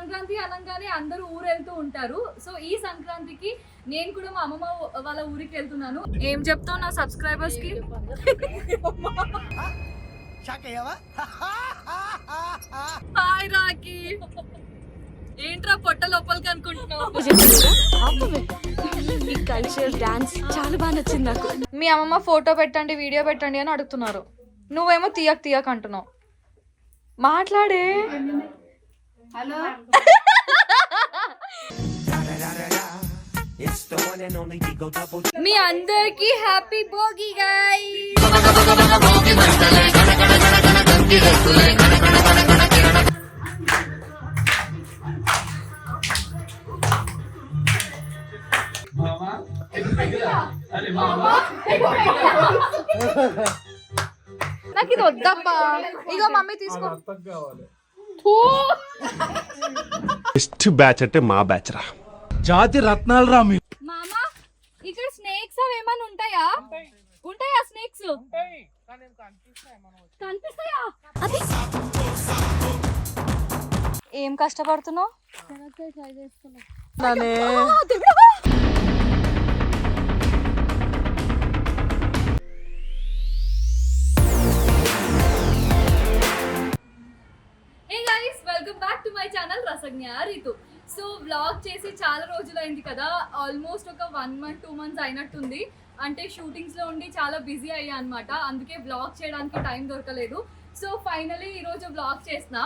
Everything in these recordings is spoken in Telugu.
సంక్రాంతి అనగానే అందరూ ఊరు వెళ్తూ ఉంటారు. సో ఈ సంక్రాంతికి నేను కూడా మా అమ్మమ్మ వాళ్ళ ఊరికి వెళ్తున్నాను. ఏం చెప్తావు నా సబ్స్క్రైబర్స్కి? హాయ్ రాకి ఏంట్రా పొట్ట లోపలికి అనుకుంటున్నావు? ఈ కల్చర్ డాన్స్ చాలా బాగా నచ్చింది నాకు. మీ అమ్మమ్మ ఫోటో పెట్టండి వీడియో పెట్టండి అని అడుగుతున్నారు. నువ్వేమో తీయక్ తీయక్ అంటున్నావు. మాట్లాడే. మీ అందరికి హ్యాపీ భోగి గాయ్ నాకు ఇది వద్దబ్బా ఇగో మమ్మీ తీసుకో. బెస్ట్ బ్యాచ్ అంటే మా బ్యాచ్ రా. జాతి రత్నాలు రా మీరు మామ ఇక్కడ స్నేక్స్ అవి ఏమైనా ఉంటాయా? ఉంటాయా స్నేక్స్ కనిపిస్తాయా? అది? ఏం కష్టపడుతున్నావు? Welcome back to my channel Rasagna Ritu. So vlog చేసి చాలా రోజులైంది కదా. ఆల్మోస్ట్ ఒక వన్ మంత్ టూ మంత్స్ అయినట్టుంది. అంటే షూటింగ్స్లో ఉండి చాలా బిజీ అయ్యా అనమాట అందుకే వ్లాగ్ చేయడానికి టైం దొరకలేదు. సో ఫైనలీ ఈరోజు వ్లాగ్ చేసిన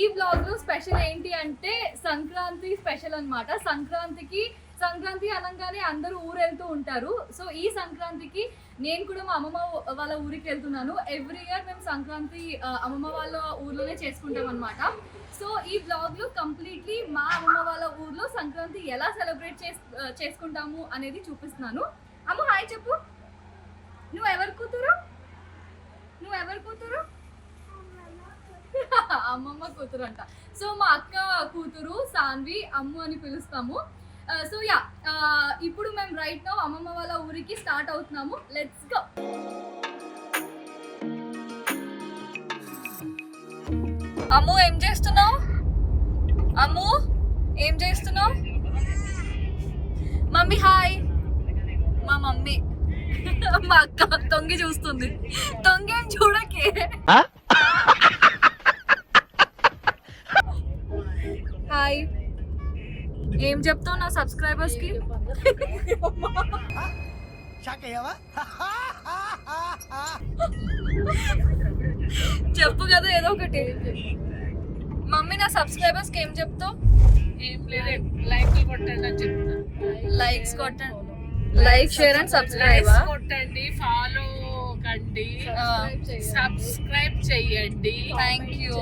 ఈ బ్లాగ్లో స్పెషల్ ఏంటి అంటే సంక్రాంతి స్పెషల్ అనమాట సంక్రాంతికి సంక్రాంతి అనగానే అందరూ ఊరు వెళ్తూ ఉంటారు. సో ఈ సంక్రాంతికి నేను కూడా మా అమ్మమ్మ వాళ్ళ ఊరికి వెళ్తున్నాను. ఎవ్రీ ఇయర్ మేము సంక్రాంతి అమ్మమ్మ వాళ్ళ ఊర్లోనే చేసుకుంటాం అనమాట సో ఈ బ్లాగ్లో కంప్లీట్లీ మా అమ్మమ్మ వాళ్ళ ఊర్లో సంక్రాంతి ఎలా సెలబ్రేట్ చేస్ చేసుకుంటాము అనేది చూపిస్తున్నాను. అమ్మ హాయ్ చెప్పు. నువ్వు ఎవరు కూతురు? నువ్వు ఎవరు కూతురు? అమ్మమ్మ కూతురు అంట. సో మా అక్క కూతురు సాన్వి అమ్ము అని పిలుస్తాము. సో యా ఇప్పుడు మేము రైట్ నో అమ్మమ్మ వాళ్ళ ఊరికి స్టార్ట్ అవుతున్నాము. లెట్స్ గో అమ్ము ఏం చేస్తున్నావు? అమ్ము ఏం చేస్తున్నావు? మమ్మీ హాయ్ మా మమ్మీ. మా అక్క తొంగి చూస్తుంది. తొంగి ఏం చూడకే. హాయ్ ఏం చెప్తావు నా సబ్స్క్రైబర్స్కి చెప్పు కదా ఏదో ఒకటి. మమ్మీ నా సబ్స్క్రైబర్స్కి ఏం చెప్తావు? ఏం లేదు లైక్ కొట్టండి అని చెప్తాను లైక్స్ కొట్టండి. Like share and subscribe? కొట్టండి ఫాలో కండి. సబ్స్క్రైబ్ చెయ్యండి థ్యాంక్ యూ.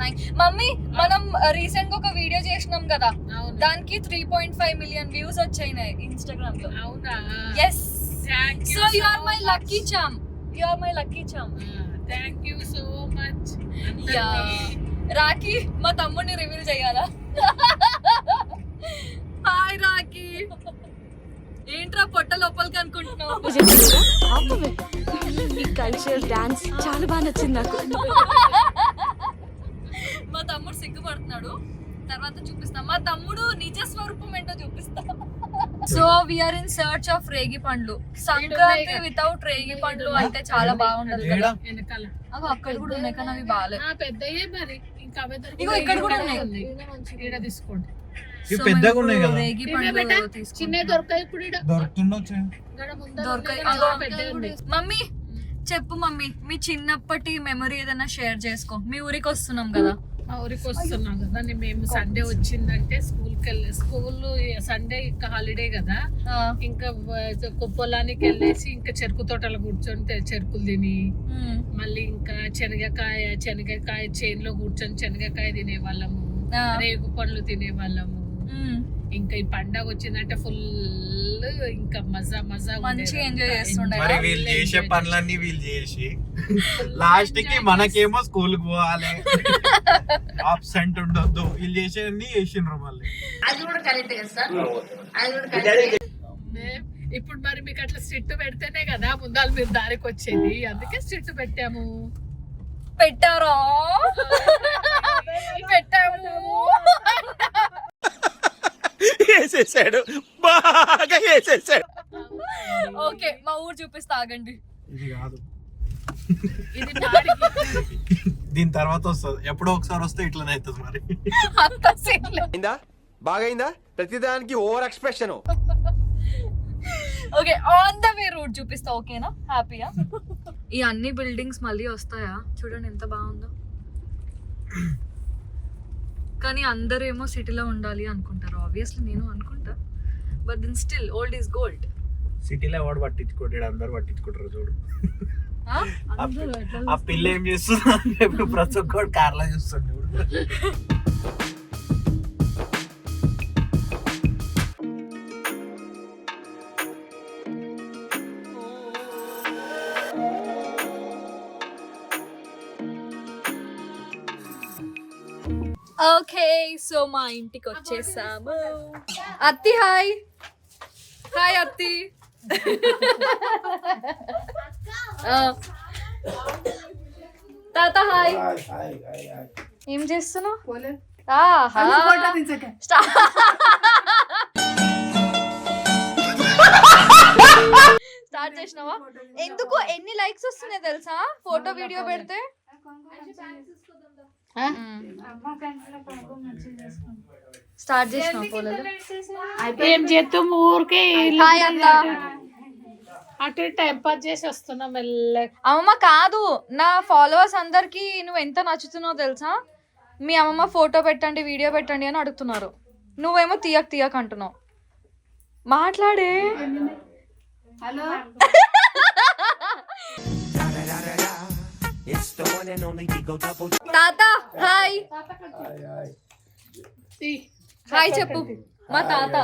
థ్యాంక్ మమ్మీ మనం రీసెంట్గా ఒక వీడియో చేసినాం కదా. దానికి three point five million views వచ్చినాయి ఇన్స్టాగ్రామ్లో అవునా yes so you are my lucky charm you are my lucky charm thank you so much yeah Rakhi మా తమ్ముడిని రివీల్ చేయాలా? హాయ్ రాఖీ ఏంట్రా పొట్ట లోపలికి అనుకుంటున్నావు? ఈ కల్చర్ డాన్స్ చాలా బాగా నచ్చింది నాకు మా తమ్ముడు సిగ్గుపడుతున్నాడు తర్వాత చూపిస్తా. మా తమ్ముడు నిజ స్వరూపం ఏంటో చూపిస్తా. So we are in search of రేగి పండ్లు. సంక్రాంతి వితౌట్ రేగి పండ్లు అంటే చాలా బాగుండదు కదా అవి అక్కడ కూడా ఉన్నాయి కానీ అవి పెద్దయే మరి. ఇంకా. ఇగో ఇక్కడ కూడా ఉన్నాయి. ఈడ తీసుకోండి. ఇవి పెద్దగా ఉన్నాయి కదా. రేగి? పండ్లు దొరకాయి ఇప్పుడు దొరుకుతుండొచ్చు దొరకాయి మమ్మీ చెప్పు మమ్మీ. మీ చిన్నప్పటి మెమరీ ఏదైనా షేర్ చేసుకో. మీ ఊరికి వస్తున్నాం కదా. ఊరికి వస్తున్నాం కదా మేము సండే వచ్చిందంటే స్కూల్కి వెళ్ళి స్కూల్ సండే ఇంకా హాలిడే కదా ఇంకా పొలానికి వెళ్ళేసి ఇంకా చెరుకు తోటలో కూర్చొని చెరుకులు తిని మళ్ళీ ఇంకా శనగకాయ శనగకాయ చేనులో కూర్చొని శనగకాయ తినేవాళ్ళము. రేగు పండ్లు తినేవాళ్ళము. ఇంకా ఈ పండగ వచ్చిందంటే ఫుల్ ఇంకా మజా మజా మంచిగా enjoy చేస్తుండే. మరి వీళ్ళు చేసే పనులన్నీ వీళ్ళు చేసి లాస్ట్కి మనకేమో స్కూల్కి పోవాలి. ఆబ్సెంట్ ఉండొద్దు. వీళ్ళు చేసేవన్నీ చేసిండ్రు మళ్ళీ. ఇప్పుడు మరి మీకు అట్లా స్ట్రిట్ పెడితేనే కదా ముందాలు మీరు దారికి వచ్చేది. అందుకే స్ట్రిట్ పెట్టాము. పెట్టారా? పెట్టాము. వేసేసాడు. బాగా వేసేసాడు. ఓకే మా ఊరు చూపిస్తా ఆగండి. ఇది కాదు. ఇది దీని తర్వాత వస్తుంది. ఎప్పుడో ఒకసారి వస్తే ఇట్లనే అవుతుంది మరి. అంత సీన్లు. అయిందా బాగైందా? ప్రతిదానికి over expression. Okay on the way route చూపిస్తా ఓకేనా? హ్యాపీయా ఈ అన్ని బిల్డింగ్స్ మళ్ళీ వస్తాయా? చూడండి ఎంత బాగుందో. కానీ అందరేమో సిటీలో ఉండాలి అనుకుంటారు. ఆబ్వియస్లీ నేను అనుకుంటా. But then still old is gold సిటీలో ఎవడు పట్టించుకోటాడు అందరు పట్టించుకుంటారు చూడు. ఆ? పిల్ల ఏం చేస్తుంది ప్రతి ఒక్కడు కార్లో చూస్తుంది చూడు సో మా ఇంటికి వచ్చేసాము. అత్తి హాయ్. హాయ్ అత్తి. తాత హాయ్. ఏం చేస్తున్నావు? స్టార్ట్ చేసినావా? ఎందుకు? ఎన్ని లైక్స్ వస్తున్నాయి తెలుసా? ఫోటో వీడియో పెడితే? స్టార్ట్ చేసిన ఏం చేస్తాం ఊరికే అటు టైం పాస్ చేసి వస్తున్నాం మెల్లగా అమ్మమ్మ కాదు నా ఫాలోవర్స్ అందరికి నువ్వు ఎంత నచ్చుతున్నావు తెలుసా? మీ అమ్మమ్మ ఫోటో పెట్టండి వీడియో పెట్టండి అని అడుగుతున్నారు. నువ్వేమో తీయక్ తీయక్ అంటున్నావు. మాట్లాడే. తాత హాయ్. హాయ్ చెప్పు. మా తాత.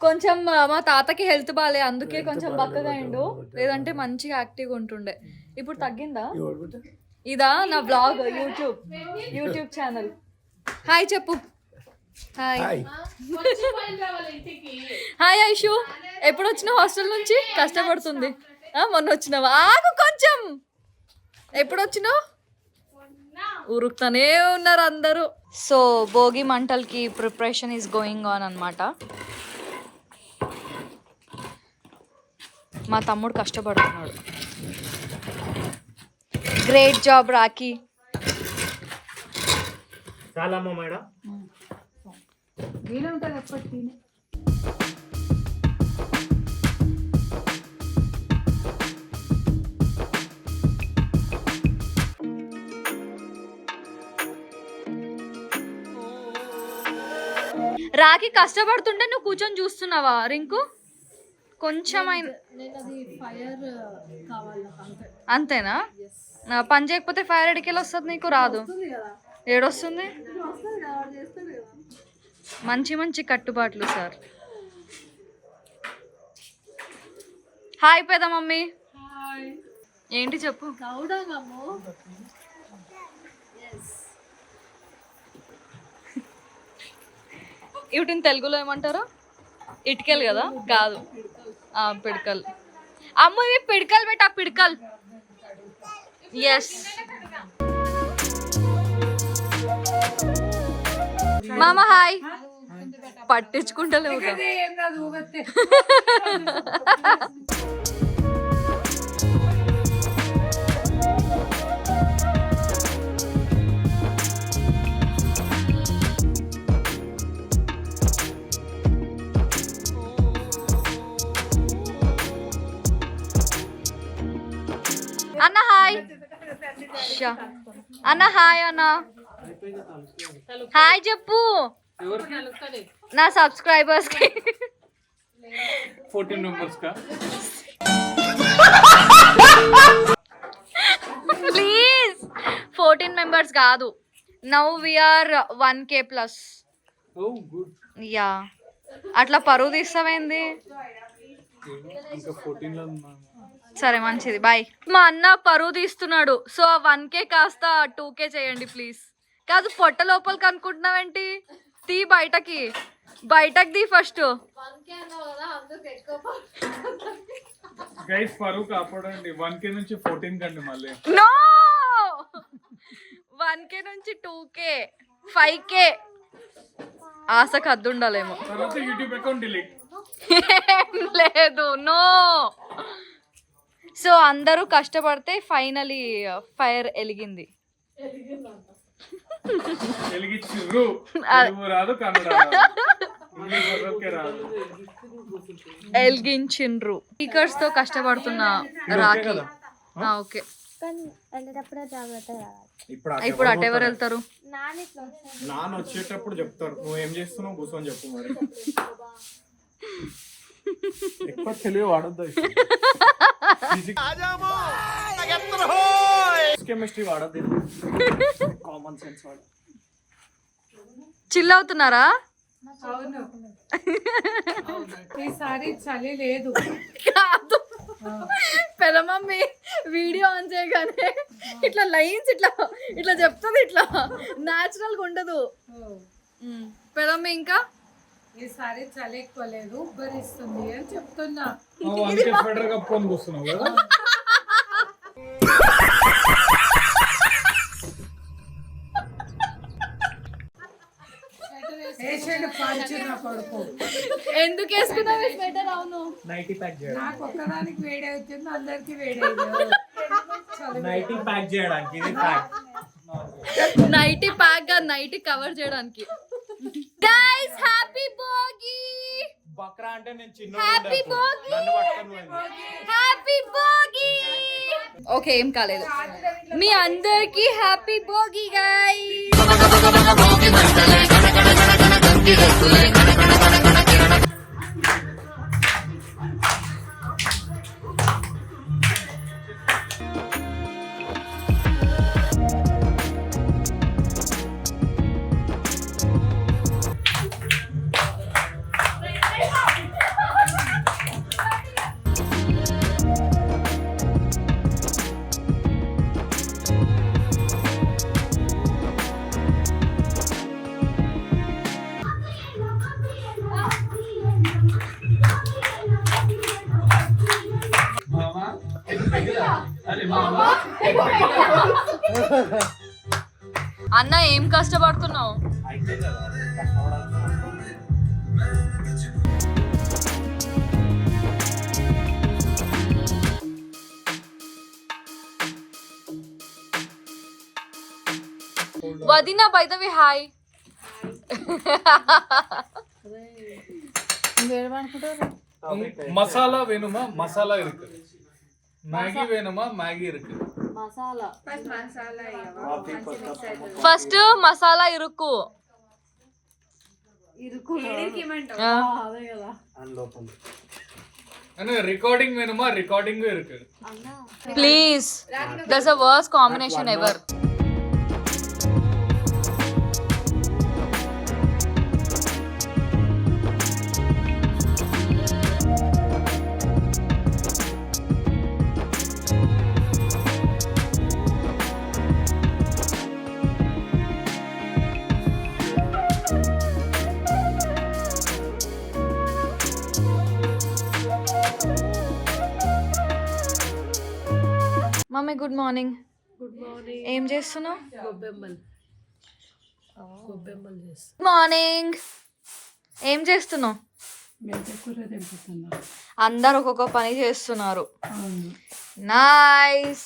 కొంచెం మా తాతకి హెల్త్ బాగాలే అందుకే కొంచెం బక్కగా అయిండు. లేదంటే మంచిగా యాక్టివ్గా ఉంటుండే. ఇప్పుడు తగ్గిందా? ఇదా నా blog YouTube YouTube channel hi చెప్పు. హాయ్. హాయ్. ఐషు. ఎప్పుడు వచ్చినావు హాస్టల్ నుంచి? కష్టపడుతుంది. మొన్న వచ్చినావా ఆగు కొంచెం. ఎప్పుడు వచ్చినావు ఉరుకుతానే ఉన్నారు అందరూ. సో భోగి మంటలకి ప్రిపరేషన్ ఈస్ గోయింగ్ ఆన్ అన్నమాట. మా తమ్ముడు కష్టపడుతున్నాడు. గ్రేట్ జాబ్ రాఖీ చాలా అమ్మ మేడం రాఖీ కష్టపడుతుంటే నువ్వు కూర్చొని చూస్తున్నావా రింకు? కొంచెం అంతేనా? పని చేయకపోతే ఫైర్ ఎడికెళ్ళి వస్తుంది నీకు? రాదు. ఏడొస్తుంది? మంచి మంచి కట్టుబాట్లు సార్. హాయ్ పెద మమ్మీ. ఏంటి చెప్పు? వీటిని తెలుగులో ఏమంటారు? ఇటుకలు కదా? కాదు. పిడకలు. అమ్మ ఇవి పిడకలు పెట్ట పిడకలు. ఎస్ మామ హాయ్. పట్టించుకుంటలేవు అన్న హాయ్ అన్న. హాయ్ చెప్పు. నా సబ్స్క్రైబర్స్కి fourteen members please. Fourteen members కాదు. Now we are one K plus. Yeah. అట్లా పరువు తీస్తావేంది? ఇంకా సరే మంచిది. బాయ్ మా అన్న పరువు తీస్తున్నాడు. సో ఆ వన్ కే కాస్త టూ కే చేయండి ప్లీజ్. కాదు పొట్ట లోపలికి అనుకుంటున్నావేంటి? తీ బయటకి. బయటకి తీ ఫస్ట్. గైస్ పరువు కాపాడండి. వన్ కే నుంచి ఫోర్టీన్ కండి మళ్ళీ. నో! వన్ కే నుంచి టూ కే. ఫైవ్ కే. ఆశకు హద్దు ఉండాలేమో తర్వాత యూట్యూబ్ అకౌంట్ డిలీట్. లేదు నో. సో అందరూ కష్టపడితే ఫైనలీ ఫైర్ ఎలిగింది ఎలిగించిండ్రు స్పీకర్స్తో కష్టపడుతున్న రాఖీ. ఓకే. ఇప్పుడు అటు ఎవరు వెళ్తారు? నాన్న వచ్చేటప్పుడు చెప్తారు. నువ్వు ఏం చేస్తున్నావు? కూర్చొని చెప్పు మరి. ఎక్కువ తెలివి వాడద్దు కెమిస్ట్రీ వాడద్దు కామన్ సెన్స్ వాడ. చిల్ అవుతున్నారా? అవును. ఈసారి చలి లేదు. కాదు. పెద్ద మమ్మీ వీడియో ఆన్ చేయగానే ఇట్లా లైన్స్ ఇట్లా ఇట్లా చెప్తుంది ఇట్లా. న్యాచురల్గా ఉండదు. ఉమ్. పెదమ్మ ఇంకా? ఈసారి చలి ఎక్కువ లేదు ఉబ్బరిస్తుంది అని చెప్తున్నా. కదా? ఎందుకు వేసుకున్నావు? స్వెటర్ అవును. నైటీ ప్యాక్ చేయడం. నాకు ఒక్కదానికి వేడి అవుతుంది అందరికి వేడి నైటీ ప్యాక్ చేయడానికి ఇది ప్యాక్ నైట్ ప్యాక్గా నైట్ కవర్ చేయడానికి. గైస్ హ్యాపీ భోగి బక్రా అంటే నేను చిన్న happy Bhogi. Happy Bhogi okay ఏం కాలేదు. మీ అందరికి happy Bhogi guys వదిన by the way hi masala வேணுமா மசாலா இருக்கு மேகி வேணுமா மேகி இருக்கு ఫస్ట్ మసాలా ఇరుకు ఆ. అని లోపల அண்ணா ரெக்கார்டிங் வேணுமா ரெக்கார்டிங்கும் இருக்கு please that's a worse combination ever good morning. Good morning. ఏం చేస్తున్నావు? గొబ్బెమ్మలు. గొబ్బెమ్మలు చేస్తా. Good morning. ఏం చేస్తున్నావు? అందరు ఒక్కొక్క పని చేస్తున్నారు. నైస్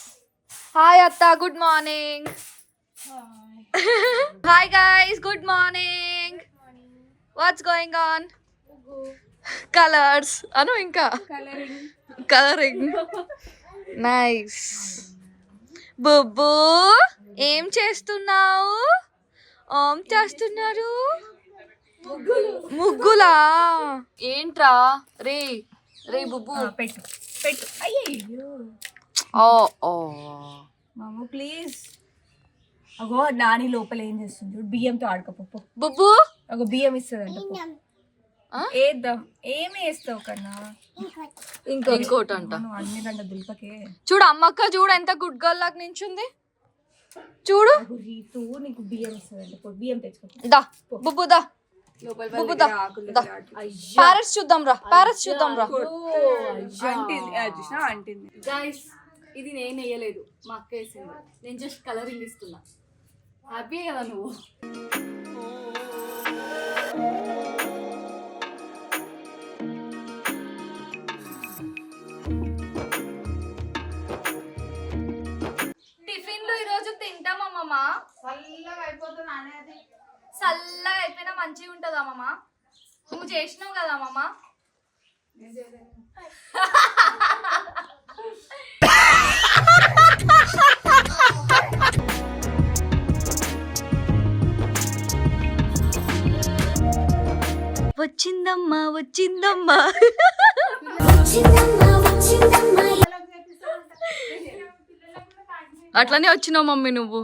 హాయ్ అత్త. Good morning. Hi guys good morning what's going on colours Anu ఇంకా. కలరింగ్ నైస్ బుబ్బు ఏం చేస్తున్నావు? ఏం చేస్తున్నారు? ముగ్గులా? ఏంట్రా? రే రే బుబ్బు. పెట్టు పెట్టు. అయ్యో ఓ ఓ. మామ ప్లీజ్. అగో నాని లోపల ఏం చేస్తుంది? బియ్యంతో ఆడుకోపో బుబ్బు? అగో బియ్యం ఇస్తుందంట? వేద్దాం ఏమి వేస్తావు కన్నా? ఇంకో ఇంకోటి అంట నువ్వు అన్ని గంట దుల్పకే. చూడు అమ్మక్క చూడు ఎంత గుడ్ గర్ల్ లాగా నించుంది. చూడు. అగో రీతు నీకు బియ్యం ఇస్తుందంట పో బియ్యం తెచ్చుకో. దా బుబ్బు దా. బుబ్బు దా. దా. ప్యారెట్స్ చూద్దాం రా ప్యారెట్స్ చూద్దాం రా. చూసినా? అంటింది. గైస్ ఇది నేను వేయలేదు. మా అక్క వేసింది. నేను జస్ట్ కలరింగ్ ఇస్తున్నా హ్యాపీ కదా నువ్వు? చల్లగా అయిపోయినా మంచిగా ఉంటుందా అమ్మమ్మ నువ్వు చేసినావు కదా అమ్మమ్మ వచ్చిందమ్మా వచ్చిందమ్మా. వచ్చిందమ్మా వచ్చిందమ్మా అట్లనే వచ్చినావు మమ్మీ నువ్వు.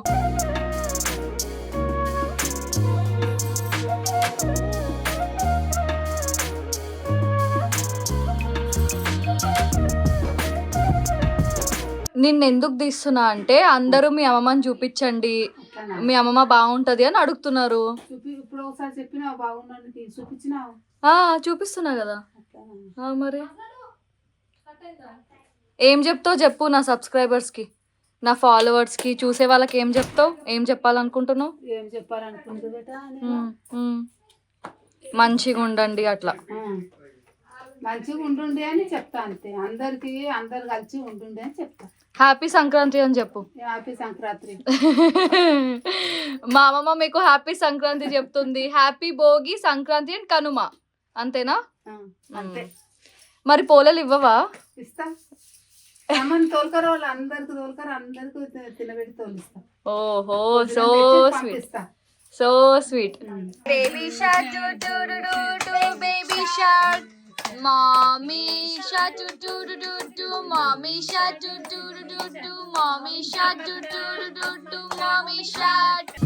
నిన్ను ఎందుకు తీస్తున్నా అంటే అందరూ మీ అమ్మమ్మని చూపించండి. మీ అమ్మమ్మ బాగుంటది అని అడుగుతున్నారు. చూపి ఇప్పుడు ఒకసారి చెప్పినావు బాగున్నాను చూపించినావు? ఆ చూపిస్తున్నా కదా. ఆ, మరి. ఏం చెప్తావు చెప్పు నా సబ్స్క్రైబర్స్కి. నా ఫాలోవర్స్కి చూసే వాళ్ళకి ఏం చెప్తావు? ఏం చెప్పాలనుకుంటున్నావు? ఏం ఉమ్. మంచిగా ఉండండి అట్లా. మంచిగా ఉంటుండే అని చెప్తా అంతే. అందరికి అందరు కలిసి ఉంటుండే అని చెప్తా. హ్యాపీ సంక్రాంతి అని చెప్పు. హ్యాపీ సంక్రాంతి. మా అమ్మమ్మ మీకు హ్యాపీ సంక్రాంతి చెప్తుంది. Happy Bhogi Sankranti and Kanuma. అంతేనా? అంతే. మరి పోలలు ఇవ్వవా? ఇస్తా. అమ్మని తోలుకరు వాళ్ళు అందరికి తోలుకరు అందరికి తినబెట్టి తోలిస్తా ఓహో so sweet so sweet baby shark doo doo doo doo baby shark mommy shark doo doo doo doo mommy shark doo doo doo doo mommy shark doo doo doo doo mommy shark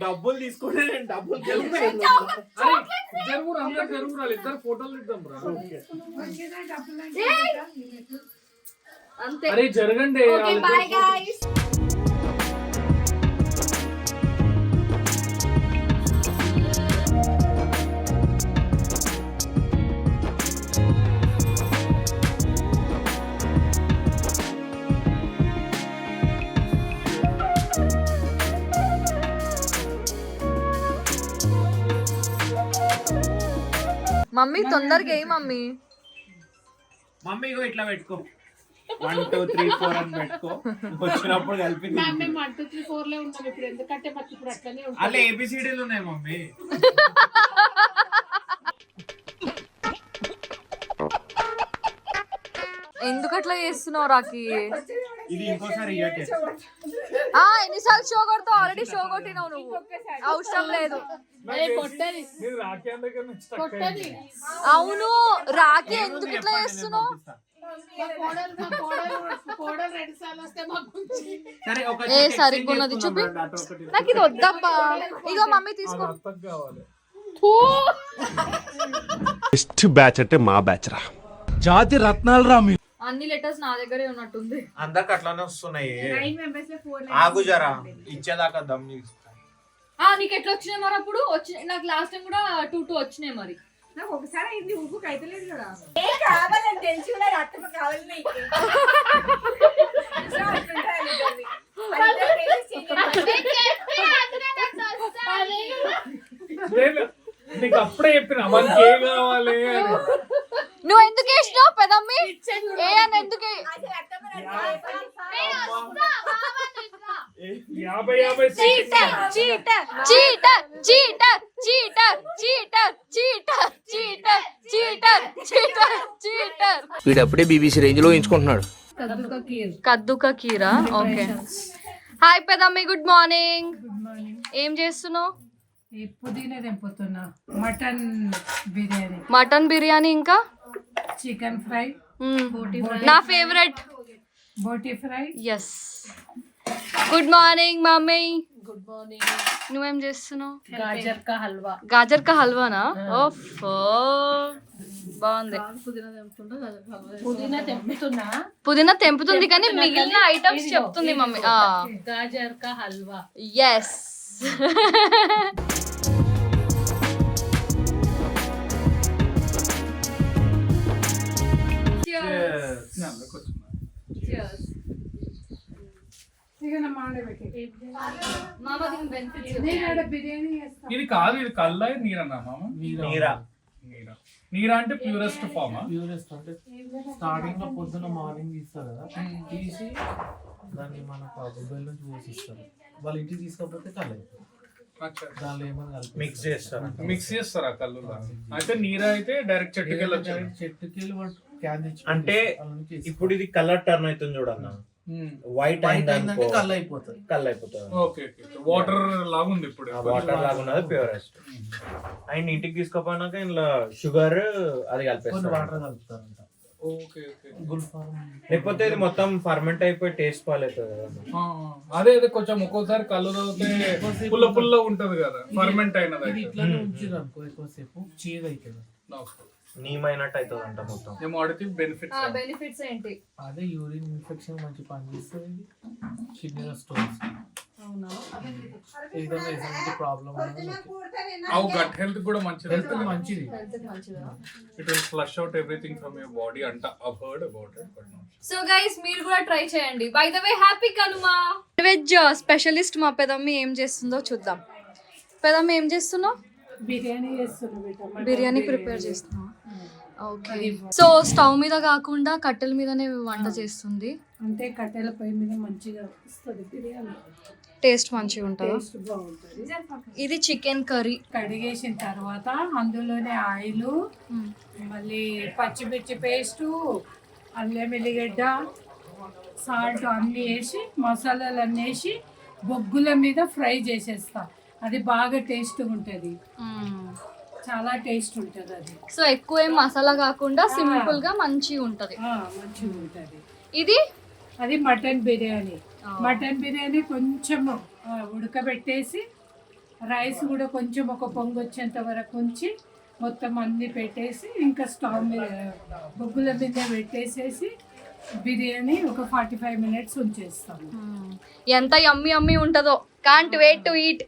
డబ్బులు తీసుకుంటే నేను డబ్బులు జరుగురు అందరు జరుగురు ఇద్దరు ఫోటోలు ఇద్దాం రా అంతే అరే జరగండి మమ్మీ తొందరగా ఏ మమ్మీ. మమ్మీ ఇగో ఇట్లా పెట్టుకో. వన్ టూ త్రీ ఫోర్ అని పెట్టుకో. వచ్చినప్పుడు కలిపి మ్యామ్ మేము వన్ టూ త్రీ ఫోర్లో ఉన్నాం ఇప్పుడు. ఎందుకంటే మాకు ఇప్పుడు అట్లనే అలా ఏబిసిడీలు ఉన్నాయి మమ్మీ. ఎందుకు అట్లా చేస్తున్నావు రాకి ఇది ఎన్నిసార్లు షో కొడతావు? ఆల్రెడీ షో కొట్టినావు నువ్వు. అవసరం లేదు. అవును రాఖీ ఎందుకు ఇట్లా చేస్తున్నావు? ఏ సరిగ్గున్నది చూపి. నాకు ఇది వద్దబ్బా. ఇగో మమ్మీ తీసుకో. బెస్ట్ బ్యాచ్ అంటే మా బ్యాచ్ రా. జాతి రత్నాలు రా అన్ని లెటర్స్ నా దగ్గరే ఉన్నట్టుంది. అందరికి అట్లానే వస్తున్నాయి. ఆగు జరా ఇచ్చేదాకా దమ్. ఆ నీకు ఎట్లా వచ్చినాయి మరి అప్పుడు? వచ్చి నాకు లాస్ట్ టైం కూడా టూ టూ వచ్చినాయి మరి. నాకు ఒకసారి అయింది కదా. ఏ కావాలని తెలిసి కూడా అత్తమ్మ. నీకు అప్పుడే చెప్పిన మనకి ఏ కావాలి అని. నువ్వు ఎందుకు వేసినావు పెదమ్మి ఏ అని ఎందుకు? యాభై యాభై cheater cheater cheater cheater cheater cheater cheater cheater cheater cheater cheater. వీడప్పుడే BBC రేంజ్లో ఎంచుకుంటున్నాడు. కద్దుక కీరా? ఓకే. హాయ్ పెదమ్మి గుడ్ మార్నింగ్. ఏం చేస్తున్నావు? పుదీనా తెంపుతున్నా. మటన్ బిర్యానీ. మటన్ బిర్యానీ ఇంకా? Chicken fry. నా ఫేవరెట్. బోటీ fry. Yes good morning mummy. Good morning నువ్వేం చేస్తున్నావు? గాజర్ కా హల్వా. గాజర్ కా హల్వానా? ఓఫ్. బాగుంది. పుదీనా తెంపుతున్నా. పుదీనా తెంపుతుంది కానీ మిగిలిన ఐటమ్స్ చెప్తుంది మమ్మీ. గాజర్ కా హల్వా. ఎస్ ఇది కాదు ఇది కల్లా నీరన్నా మామ. నీరా. నీరా. నీరా. అంటే ప్యూరెస్ట్ ఫామ్ ప్యూరెస్ట్ అంటే స్టార్టింగ్లో పొద్దున మార్నింగ్ తీస్తారు కదా. తీసి దాన్ని మనకు ఆ బొబ్బైల నుంచి పోసిస్తారు. వాళ్ళ ఇంటికి తీసుకోకపోతే కళ్ళు దానిలో ఏమైనా కలిపి మిక్స్ చేస్తారు? మిక్స్ చేస్తారా కళ్ళు? అయితే నీరా అయితే డైరెక్ట్ చెట్టుకి వెళ్ళొచ్చు. చెట్టుకి వెళ్ళి వాడు క్యాన్ తెచ్చి అంటే వాళ్ళ నుంచి ఇప్పుడు ఇది కలర్ టర్న్ అవుతుంది చూడన్న. వైట్ అయింది అయిందంటే కళ్ళు అయిపోతుంది కళ్ళు అయిపోతుంది ఓకే వాటర్ లాగా ఉంది ఇప్పుడు. వాటర్ లాగా ఉన్నది ప్యూరెస్ట్ అండ్ ఇంటికి తీసుకోపోయినాక ఇందులో షుగర్ అది కొన్ని కలిపేస్తారు. వాటర్ కలుపుతారంట. లేకపోతే ఇది మొత్తం ఫర్మెంట్ అయిపోయి టేస్ట్ పాలవుతుంది కదా. ఆ, అదే అదే కొంచెం ఒక్కోసారి కళ్ళు తాగితే పుల్ల పుల్ల ఉంటది కదా ఫర్మెంట్ అయినది ఇది అయితే ఇట్లానే ఉంచారు అనుకో ఎక్కువసేపు. చీజ్ అవుతుంది నీమైనట్టు అవుతుంది అంట మొత్తం ఏమో అడిగితే బెనిఫిట్స్ బెనిఫిట్స్ ఏంటి? అదే యూరిన్ ఇన్ఫెక్షన్ మంచి పనిచేస్తుంది. కిడ్నీలో స్టోన్స్ అవు గట్ హెల్త్ కూడా మంచిది. హెల్త్ మంచిది. It will flush out everything from your body అంట I've heard about it but so guys మీరు కూడా ట్రై చేయండి. By the way happy Kanuma veg specialist మా పెదమ్మి ఏం చేస్తుందో చూద్దాం. పెదమ్మి ఏం చేస్తున్నావు? బిర్యానీ చేస్తున్నా బిర్యానీ ప్రిపేర్ చేస్తున్నావా ఓకే సో స్టవ్ మీద కాకుండా కట్టెల మీదనే వంట చేస్తుంది. అంటే కట్టెల పొయ్యి మీద మంచిగా వస్తుంది బిర్యానీ. టేస్ట్ మంచిగా ఉంటుందా? టేస్ట్ బాగుంటుంది. ఇది చికెన్ కర్రీ. కడిగేసిన తర్వాత అందులోనే ఆయిల్ మళ్ళీ పచ్చిమిర్చి పేస్టు అల్లం వెల్లిగడ్డ సాల్ట్ అన్నీ వేసి మసాలాలు అన్నీ వేసి బొగ్గుల మీద ఫ్రై చేసేస్తా. అది బాగా టేస్ట్గా ఉంటుంది. చాలా టేస్ట్ ఉంటుంది అది. సో ఎక్కువ ఏం మసాలా కాకుండా సింపుల్గా మంచిగా ఉంటది. మంచిగా ఉంటుంది. ఇది? అది మటన్ బిర్యానీ. మటన్ బిర్యానీ కొంచెం ఆ, ఉడకబెట్టేసి రైస్ కూడా కొంచెం ఒక పొంగు వచ్చేంత వరకు ఉంచి మొత్తం అన్ని పెట్టేసి ఇంకా స్టవ్ మీద బొగ్గుల మీద పెట్టేసేసి బిర్యానీ ఒక ఫార్టీ ఫైవ్ మినిట్స్ ఉంచేస్తాము. ఎంత యమ్మి యమ్మి ఉంటుందో. కాంట్ వెయిట్ టు ఈట్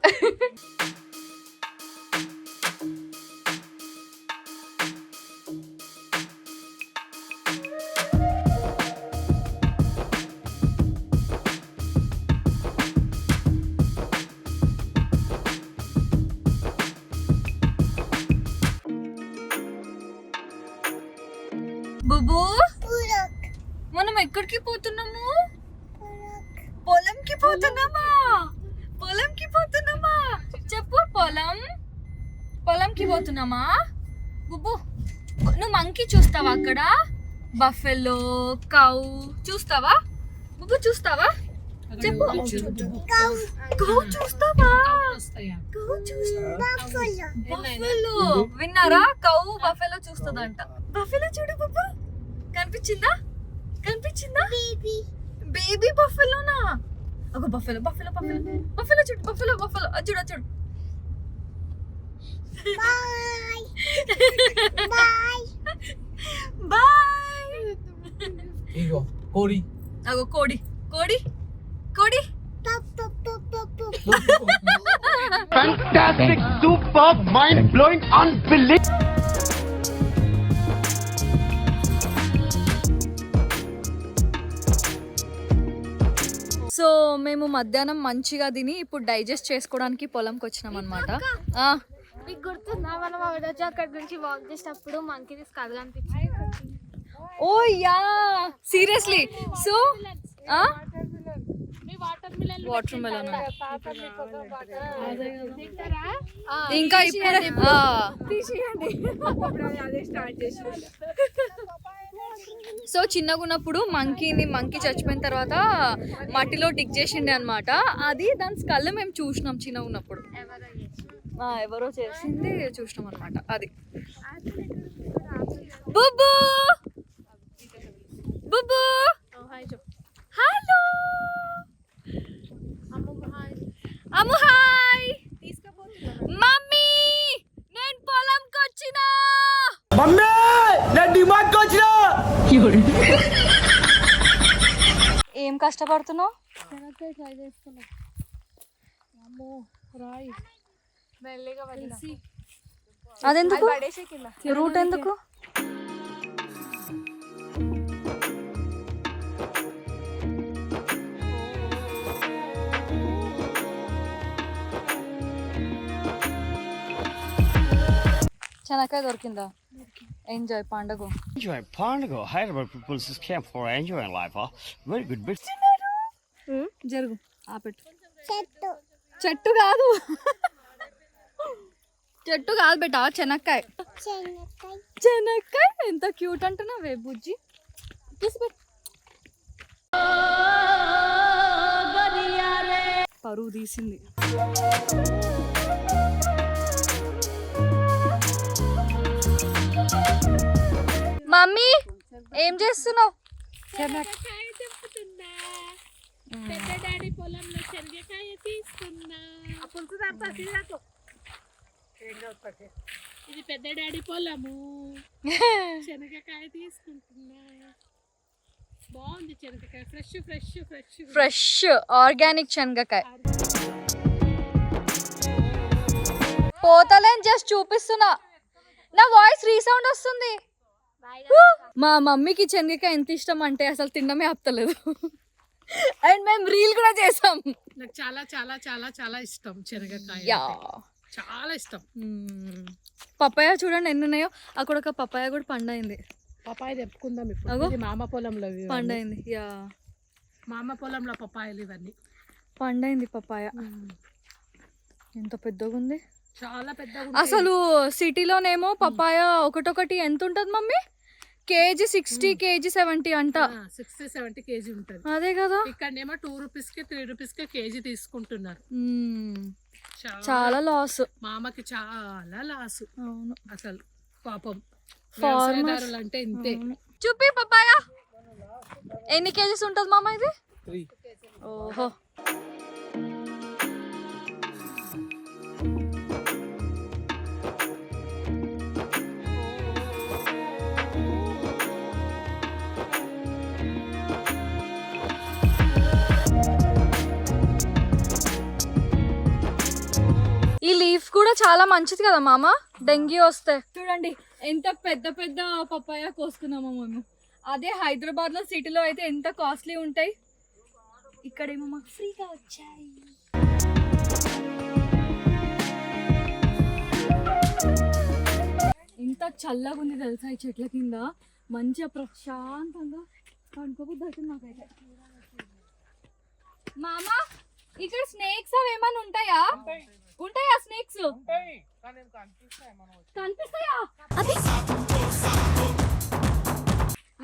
పొలంకి పోతున్నామా బుబ్బు నువ్వు మంకీ చూస్తావా అక్కడ? బఫెలో కౌ చూస్తావా? బుబ్బు చూస్తావా? చెప్పు. కౌ. చూస్తావా? కౌ చూస్తావా బఫెలో. విన్నారా? Cow buffalo చూస్తుందంట. బఫెలో చూడు బుబ్బు. కనిపించిందా? కనిపించిందా? బేబీ. బఫెలోనా? ఒక బఫెలో బఫెలో బఫెలో. బఫెలో చూడు బఫెలో బఫెలో. అది చూడు. చూడు బాయ్ ఇగో కోడి అగో కోడి కోడి కోడి Fantastic, superb, mind-blowing, unbelievable. So మేము మధ్యాహ్నం మంచిగా తిని ఇప్పుడు డైజెస్ట్ చేసుకోవడానికి పొలంకి వచ్చినాం అనమాట మీకు గుర్తుందా? మనం ఆ రోజు అక్కడ నుంచి వాక్ చేసేటప్పుడు మంకీ తీసుకు కనిపించింది oh yeah! Seriously so watermelon ఇంకా ఇప్పుడే సో చిన్నగా ఉన్నప్పుడు మంకీని మంకీ చచ్చిపోయిన తర్వాత మట్టిలో డిగ్ చేసిండే అనమాట అది దాని స్కల్ మేము చూసినాం చిన్నగా ఉన్నప్పుడు. ఎవరో చేసింది చూసినాం అనమాట అది. బుబ్బు! బుబ్బు! హలో! అమ్ము హాయ్. మమ్మీ నేను పొలంకి వచ్చినా! ఏం కష్టపడుతున్నావు? మెల్లిగా అదెందుకు? రూట్ ఎందుకు? చెనక్కాయ దొరికిందా? ఎంజాయ్ పండుగ. ఎంజాయ్ పండుగ. Hyderabad peoples camp for enjoying life very good bit జరుగు ఆపెట్టు. చెట్టు. చెట్టు కాదు. చెట్టు కాదు బెట చెనక్కాయ. చెనక్కాయ? ఎంత క్యూట్ అంటున్నావే బుజ్జి. పరువు తీసింది. మమ్మీ ఏం చేస్తున్నావు? పొలంలో శనగకాయ తీసుకున్నా ఇది పెద్ద డాడీ పొలము. శనగకాయ తీసుకుంటున్నా. బాగుంది శనగకాయ. Fresh fresh fresh fresh organic శనగకాయ. పోతలేని జస్ట్ చూపిస్తున్నా. నా వాయిస్ రీసౌండ్ వస్తుంది. మా మమ్మీకి శనగకాయ ఎంత ఇష్టం అంటే అసలు తినడమే ఆపుతలేదు. అండ్ మేము రీల్ కూడా చేసాం. నాకు చాలా చాలా చాలా చాలా ఇష్టం శనగకాయ. చాలా ఇష్టం. పపాయ చూడండి ఎన్ని ఉన్నాయో అక్కడ ఒక పపాయ కూడా పండైంది. పపాయ తెప్పుకుందాం ఇప్పుడు. మామ పొలంలో. పండైంది. యా. మామ పొలంలో పపాయలు ఇవన్నీ. పండైంది పపాయ ఎంత పెద్దగా ఉంది చాలా పెద్ద అసలు సిటీలోనేమో పపాయ ఒకటొకటి ఎంత ఉంటుంది mummy? KG sixty KG seventy అంట. సిక్స్టీ సెవెంటీ కేజీ ఉంటుంది. అదే కదా. ఇక్కడనేమో టూ రూపీస్కి త్రీ రూపీస్కి కేజీ తీసుకుంటున్నారు. చాలా లాస్ మామకి చాలా లాసు అవును. అసలు పాపం. వ్యవసాయదారులు అంటే ఇంతే. చూపి పపాయ ఎన్ని కేజీస్ ఉంటుంది మామ ఇది? ఓహో. ఈ లీఫ్ కూడా చాలా మంచిది కదా మామ? డెంగ్యూ వస్తే. చూడండి ఎంత పెద్ద పెద్ద పప్పాయ కోసుకున్నామో మేము. అదే హైదరాబాద్లో సిటీలో అయితే ఎంత కాస్ట్లీ ఉంటాయి. ఇక్కడేమో మాకు ఫ్రీగా వచ్చాయి. ఎంత చల్లగా ఉంది తెలుసా ఈ చెట్ల కింద? మంచిగా ప్రశాంతంగా పండుకోబుద్ది అవుతుంది నాకైతే. మామ ఇక్కడ స్నేక్స్ అవి ఏమైనా ఉంటాయా? ఉంటాయా స్నేక్స్? కనిపిస్తాయా అది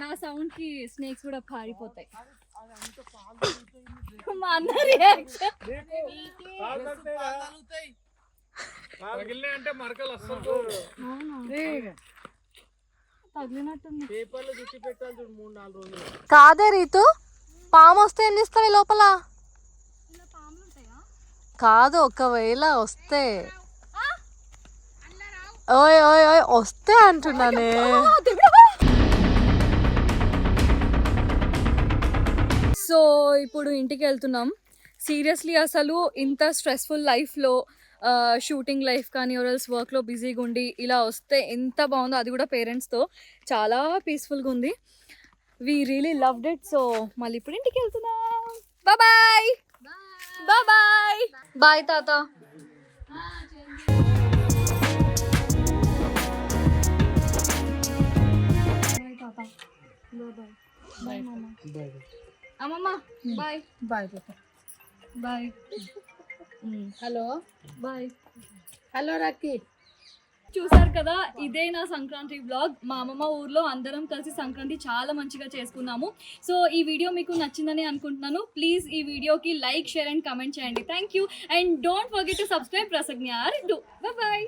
నా సౌండ్కి స్నేక్స్ కూడా పారిపోతాయి. మా అన్న రియాక్షన్ అంటే మరకలు వస్తుంది తగిలినట్టుంది. పేపర్లు చుట్టి పెట్టాలి చూడు మూడు నాలుగు రోజులు. కాదే రీతు పాము వస్తే ఏం చేస్తావు లోపల? కాదు ఒకవేళ వస్తే. ఓయ్ ఓయ్ ఓయ్ వస్తే అంటున్నానే సో ఇప్పుడు ఇంటికి వెళ్తున్నాం. సీరియస్లీ అసలు ఇంత స్ట్రెస్ఫుల్ లైఫ్లో షూటింగ్ లైఫ్ కానీ ఆర్ఎల్స్ వర్క్లో బిజీగా ఉండి ఇలా వస్తే ఎంత బాగుందో అది కూడా పేరెంట్స్తో చాలా పీస్ఫుల్గా ఉంది. We really loved it so మళ్ళీ ఇప్పుడు ఇంటికి వెళ్తున్నాం. బాయ్ బాయ్ బాయ్ తాత అమ్మమ్మ bye bye bye hello bye hello రక్కీ చూసారు కదా ఇదే నా సంక్రాంతి బ్లాగ్ మా అమ్మమ్మ ఊర్లో అందరం కలిసి సంక్రాంతి చాలా మంచిగా చేసుకున్నాము. సో ఈ వీడియో మీకు నచ్చిందని అనుకుంటున్నాను. ప్లీజ్ ఈ వీడియోకి లైక్ షేర్ అండ్ కమెంట్ చేయండి. Thank you and don't forget to subscribe Rasagna bye